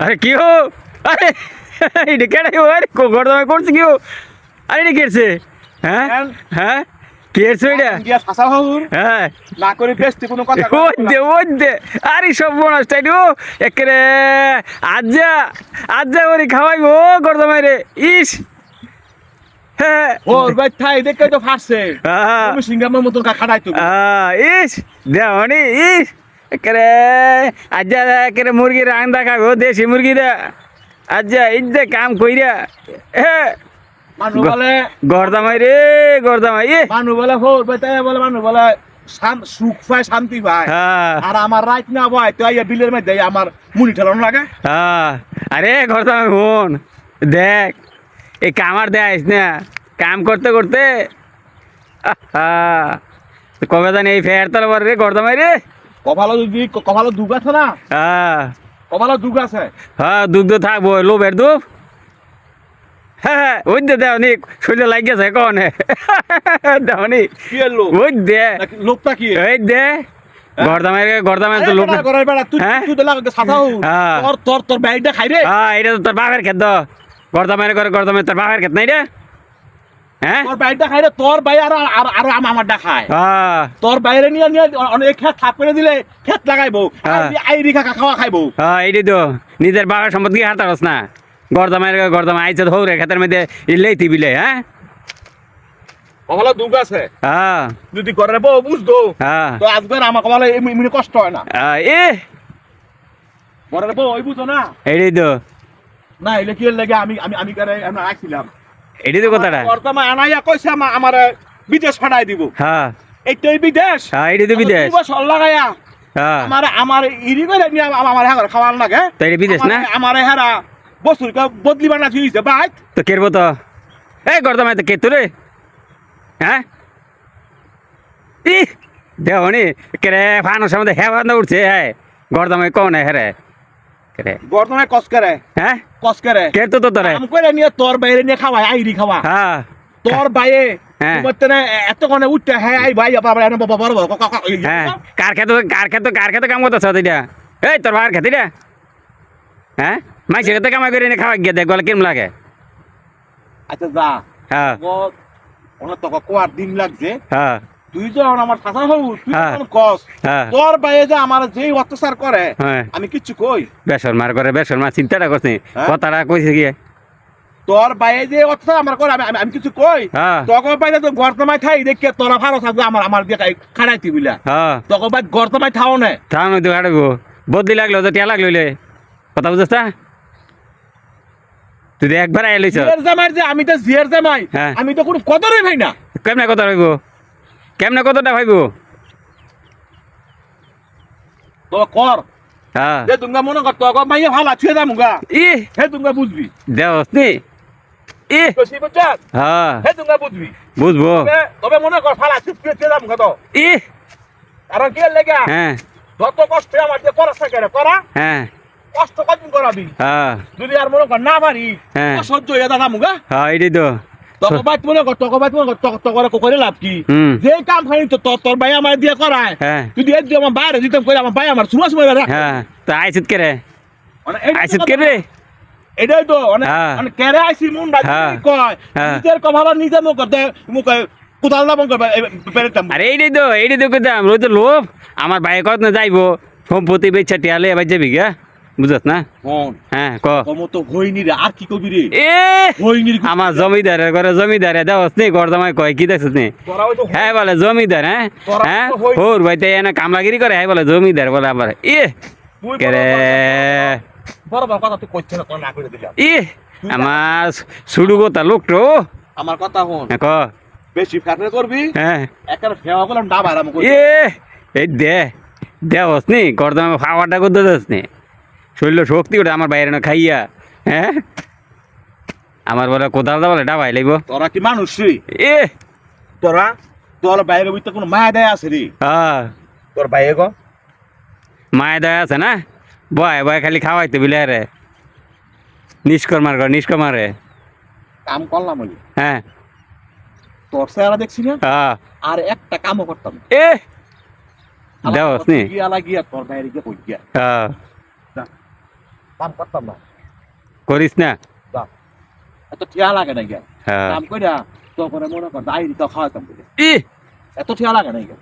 আরে কি হো? আরে এটা হো আরে গরদামে করছে কি হো? আরে এটা হ্যাঁ? হ্যাঁ? এটা? হ্যাঁ। না করে বেশতে কোনো কথা ওই দে ওই দে। আরে সব বোনাস তাই ও একেরে আজ্জা আজ্জা ওরে খাওয়াইব ও গরদামে রে। ইস। হ্যাঁ। ওর ভাই দেখে তো ফাঁসছে আহা। তুমি সিঙ্গামের মতন খাড়াই তুমি আহ, ইস। দেওয়ানি ইস। একেরে আজ্জা একেরে মুরগির আন্দা খাবে ও দেশি মুরগি দা। আজ্জা দে কাম কইরা এ। বলে গরদামাই রে গরদামাই বলে বলে বলে সুখ পায় শান্তি পায়। হ্যাঁ। আর আমার রাইট না ভাই তো আইয়া বিলের মধ্যে আমার মুড়ি ঠেলানো লাগে। হ্যাঁ। আরে গরদামাই বোন দেখ এই কামার দেয় না। কাম করতে করতে কবে জানি এই ফের তাল রে গরদামাই রে। কপালো যদি কপালো দুগ আছে না? হ্যাঁ। কপালো দুগ আছে? হ্যাঁ দুগ্ধ থাকব লোভের দুধ হ্যাঁ ওই দে দেওনি শরীরে লাগিয়েছে কনে দেওনি কি এর লোক ওই দে। নাকি লোকটা কি ওই দে। গরদামের গরদামের তো লোক না। করার বেড়া তুই হ্যাঁ? তুই তো লাগে সাদা হ্যাঁ। তোর তোর হ্যাঁ এটা তো তোর বাপের খেত। গরদামের করে গরদামের তোর বাপের খেত নাই রে। হ্যাঁ তোর ব্যাগটা খাই রে তোর ভাই আর আর আর আম- আমারটা খায়। হ্যাঁ। তোর বাইরে নিয়ে নিয়ে অনেক খেত থাপ করে দিলে খেত লাগাইবো। হ্যাঁ। আইরি কাকা খাওয়া খাইবো। হ্যাঁ এইটি তো। নিজের বাবার সম্পদ কি হারতারস না? গরদামের গরদামে আইছে ধৌরে খেতের মধ্যে ইলেইতি বিলে হ্যাঁ? কপালো দুগ আছে। হ্যাঁ। যদি করে বউ বুঝতো। হ্যাঁ। তো আজকে আমার কপালে এমনি কষ্ট হয় না। হ্যাঁ, এ! ঘরের বউ ওই বুঝো না। এইটি তো। না এলে কি লাগে আমি আমি আমি করে আসছিলাম এইটি তো কথাটা। বর্তমান আনাইয়া কইছে আমা- আমার বিদেশ ফাটাই দিব। হ্যাঁ। এইটাই বিদেশ। হ্যাঁ এইটি তো বিদেশ। বছর লাগাইয়া হ্যাঁ। আমার আমার ইরি করে নিয়ে আমার হ্যাঁ খাওয়ার লাগে। তো এটা বিদেশ না? আমার হেরা বস্তুর বদলি বানা দিয়েছে বাইক তো কেরবো তো? এই গরদামাই তো কে তোরে হ্যাঁ? ই দেওনি কেরে ফানোর সামনে বান্ধা উঠছে হ্যাঁ। গরদামাই কন হ্যাঁ কেরে বর্তমানে কস করে হ্যাঁ? কস করে কে তো তো তোরে আম করে নিয়ে তোর বাইরে নিয়ে খাওয়াই আইরি খাওয়া। হ্যাঁ। তোর বাইরে হ্যাঁ। তোমার তেনে এত কোনে উঠতে হ্যাঁ আই ভাই আবার আবার বাবা বড় বড় ক- ক- ক- এই- হ্যাঁ। কার খেতে কার খেতে কার খেতে কাম করতেছ এটা এই তোর বাবার খেতে রে হ্যাঁ? মাইসের খেতে কামাই করে এনে খাওয়া গিয়ে দেখ গলে কেমন লাগে? আচ্ছা যা। হ্যাঁ। ও- ওনার তো কোয়ার দিন লাগছে। হ্যাঁ। তুই যখন আমার শাসা হবু তুই হ্যাঁ। কস হ্যাঁ। তোর বাইরে যে আমার যেই অত্যাচার করে হ্যাঁ। আমি কিচ্ছু কই? বেসর মার করে বেসর মার চিন্তাটা করছি? কথাটা কইছে গিয়ে তোর বাইরে যে অত্যাচার আমার করে আমি আমি- কিছু কই? তখন বাইরে তো গর্তমায় খাই দেখে তোরা ভালো থাকবে আমার আমার দিয়ে খাড়াইতি বিলা তখন বাইরে গর্তমায় খাও না। থাম নই তো হাঁটবো বদলি লাগল তো টিয়া লাগল কথা বুঝছ তা? তুই তো একবার আয় লইছ। জিয়ার জামাই যে আমি তো জিয়ার জামাই। আমি তো কোনো কদরই ভাই না। কেমনে কথা ভাইব কেমনে কথাটা ভাইব? তো কর। হ্যাঁ। যে তুঙ্গা মনে কর তখন মাইয়া ভালো ছুঁয়ে দাম গা ই। হে তুঙ্গা বুঝবি। দেওস নি। ই। হ্যাঁ। হে তুঙ্গা বুঝবি। বুঝব। তবে- মনে কর ফালা ছুঁয়ে ছুঁয়ে দাম গা তো ই। কারণ কি লেগে? হ্যাঁ। যত কষ্ট আমার যে করে করা। হ্যাঁ। কষ্ট কদিন করাবি? হ্যাঁ। যদি আর মনে কর না পারি হ্যাঁ। তো সহ্য হয়ে দাদা মুগা। হ্যাঁ এটাই তো। তখন বাইত মনে কর তখন বাইত মনে কর তখন করে লাভ কি? যে কাম খাই তো তোর ভাই আমার দিয়ে করায়। যদি এর দিয়ে আমার বাইরে দিতাম করে আমার ভাই আমার হ্যাঁ তো আইসিত কে রে? মানে এইটাই তো আইসিত কে রে? এটাই তো মানে হ্যাঁ। মানে কেরে মুন হ্যাঁ। কয়। নিজের কভালা নিজে মুখ মুখ না মুখ পেরেতাম আরে এইটাই তো এইটাই তো কইতাম রোজ তো লোভ। আমার বাইক কত না যাইবো সম্পত্তি বেচা টিয়ালে এবার যাবি গা। বুঝত না? হ্যাঁ ক। তো হইনি রে আর কি কবি রে? এ হইনি রে আমার জমিদারে করে জমিদারে দেওস নি গরদামাই কয় কি দেখছিস নি? হ্যাঁ বলে জমিদার হ্যাঁ? হ্যাঁ? হোর ভাই তাই এনে কামলাগিরি করে হ্যাঁ বলে জমিদার বলে আবার ই তুই কে বড় বড় কথা তুই কইছ না তোর না করে দিলাম ই আমার সুডু গোতা লোকটো আমার কথা হন হ্যাঁ ক। বেশি ফ্যাটে করবি? হ্যাঁ। একটা ফেওয়া করলাম ডাবা আরাম কই এ এই দে দেওস নি গরদামে খাওয়াটা করতে দেস নি। শরীর শক্তি ওটা আমার বাইরে না খাইয়া হ্যাঁ? আমার বলে কোথাও দা বলে ডাবাই লাগব তোরা কি মানুষ রে? এ! তোরা তোর বাইরে ভিতরে কোনো মায়া দেয় আছে রে? হ্যাঁ। তোর বাইরে গো। মায়ে দয়া আছে না? বয় বয় খালি খাওয়াইতে বিলে রে নিষ্কর্মার ঘর নিষ্কর্মারে কাম করলাম ওই। হ্যাঁ। তোর চেহারা দেখছি না? হ্যাঁ। আর একটা কামও করতাম। এ! দেওস নি। গিয়া লাগিয়া তোর বাইরে গিয়ে কই গিয়া। হ্যাঁ। কাম করতাম না। করিস না? যা এত ঠিয়া লাগে না গিয়া হ্যাঁ। কাম কইরা তো করে মনে কর দাইরি তো খাওয়াতাম বলে এত ঠিয়া লাগে না গিয়া